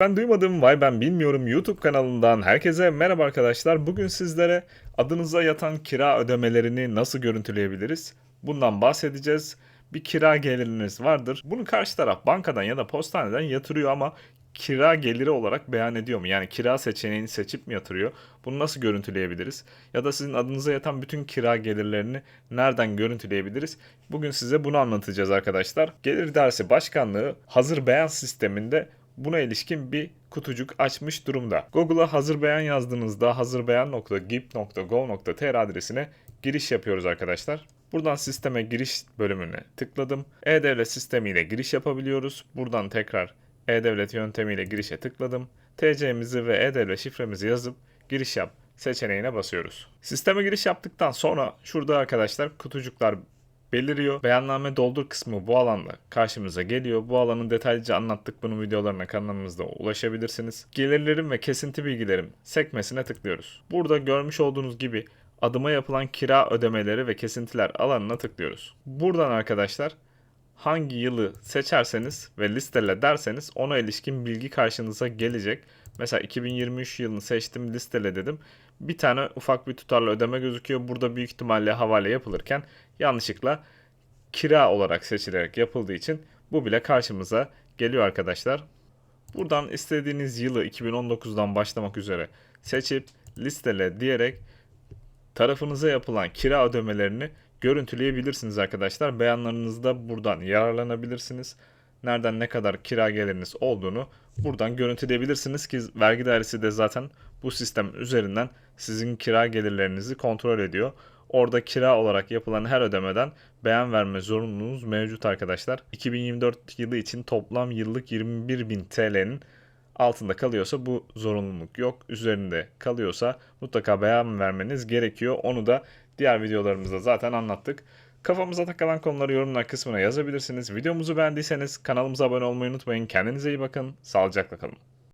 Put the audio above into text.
Ben duymadığım vay ben bilmiyorum YouTube kanalından herkese merhaba arkadaşlar. Bugün sizlere adınıza yatan kira ödemelerini nasıl görüntüleyebiliriz? Bundan bahsedeceğiz. Bir kira geliriniz vardır. Bunu karşı taraf bankadan ya da postaneden yatırıyor ama kira geliri olarak beyan ediyor mu? Yani kira seçeneğini seçip mi yatırıyor? Bunu nasıl görüntüleyebiliriz? Ya da sizin adınıza yatan bütün kira gelirlerini nereden görüntüleyebiliriz? Bugün size bunu anlatacağız arkadaşlar. Gelir Dersi Başkanlığı hazır beyan sisteminde buna ilişkin bir kutucuk açmış durumda. Google'a hazır beyan yazdığınızda hazırbeyan.gip.gov.tr adresine giriş yapıyoruz arkadaşlar. Buradan sisteme giriş bölümüne tıkladım. E-Devlet sistemiyle giriş yapabiliyoruz. Buradan tekrar E-Devlet yöntemiyle girişe tıkladım. TC'mizi ve E-Devlet şifremizi yazıp giriş yap seçeneğine basıyoruz. Sisteme giriş yaptıktan sonra şurada arkadaşlar kutucuklar beliriyor. Beyanname doldur kısmı bu alanda karşımıza geliyor. Bu alanı detaylıca anlattık. Bunun videolarına kanalımızda ulaşabilirsiniz. Gelirlerim ve kesinti bilgilerim sekmesine tıklıyoruz. Burada görmüş olduğunuz gibi adıma yapılan kira ödemeleri ve kesintiler alanına tıklıyoruz. Buradan arkadaşlar hangi yılı seçerseniz ve listele derseniz ona ilişkin bilgi karşınıza gelecek. Mesela 2023 yılını seçtim listele dedim. Bir tane ufak bir tutarlı ödeme gözüküyor. Burada büyük ihtimalle havale yapılırken yanlışlıkla kira olarak seçilerek yapıldığı için bu bile karşımıza geliyor arkadaşlar. Buradan istediğiniz yılı 2019'dan başlamak üzere seçip listele diyerek tarafınıza yapılan kira ödemelerini görüntüleyebilirsiniz arkadaşlar. Beyanlarınızda buradan yararlanabilirsiniz. Nereden ne kadar kira geliriniz olduğunu buradan görüntüleyebilirsiniz ki vergi dairesi de zaten bu sistem üzerinden sizin kira gelirlerinizi kontrol ediyor. Orada kira olarak yapılan her ödemeden beyan verme zorunluluğunuz mevcut arkadaşlar. 2024 yılı için toplam yıllık 21.000 TL'nin altında kalıyorsa bu zorunluluk yok. Üzerinde kalıyorsa mutlaka beyan vermeniz gerekiyor. Onu da diğer videolarımızda zaten anlattık. Kafamıza takılan konuları yorumlar kısmına yazabilirsiniz. Videomuzu beğendiyseniz kanalımıza abone olmayı unutmayın. Kendinize iyi bakın. Sağlıcakla kalın.